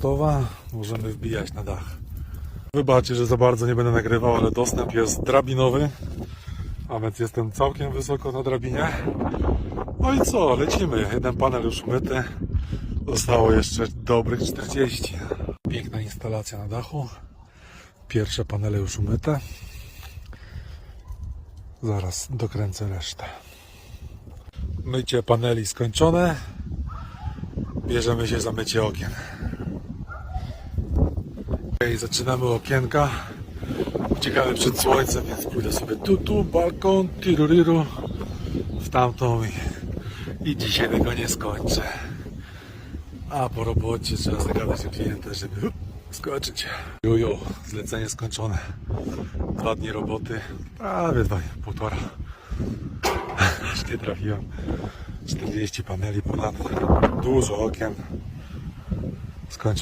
Gotowa, możemy wbijać na dach. Wybaczcie, że za bardzo nie będę nagrywał, ale dostęp jest drabinowy, a więc jestem całkiem wysoko na drabinie. No i co, lecimy. Jeden panel już umyty, zostało jeszcze dobrych 40. Piękna instalacja na dachu. Pierwsze panele już umyte. Zaraz dokręcę resztę. Mycie paneli skończone. Bierzemy się za mycie okien. Okay, zaczynamy okienka. Uciekamy przed słońcem, więc pójdę sobie tu, tu, balkon, tiruriru, w tamtą i, i dzisiaj tego nie skończę. A po robocie trzeba zagadać o klienta, żeby hup, skoczyć. Juju, zlecenie skończone. Dwa dni roboty, prawie dwa, półtora. Aż nie trafiłem. 40 paneli ponad, dużo okien. Skończone.